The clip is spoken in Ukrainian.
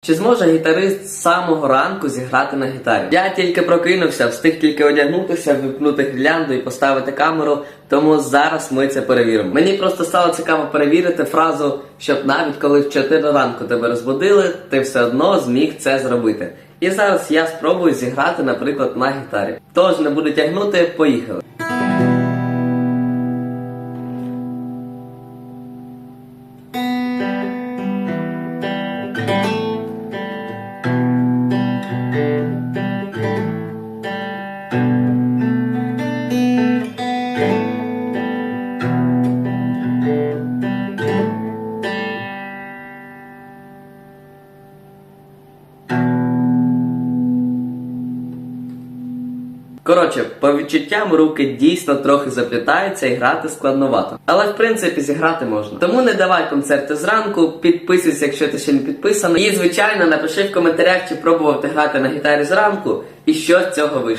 Чи зможе гітарист з самого ранку зіграти на гітарі? Я тільки прокинувся, встиг тільки одягнутися, випнути гірлянду і поставити камеру, тому зараз ми це перевіримо. Мені просто стало цікаво перевірити фразу, щоб навіть коли в 4 ранку тебе розбудили, ти все одно зміг це зробити. І зараз я спробую зіграти, наприклад, на гітарі. Тож не буду тягнути, поїхали. Коротше, по відчуттям руки дійсно трохи заплітаються і грати складновато. Але в принципі зіграти можна. Тому не давай концерти зранку, підписуйся, якщо ти ще не підписаний. І звичайно напиши в коментарях, чи пробував ти грати на гітарі зранку і що з цього вийшло.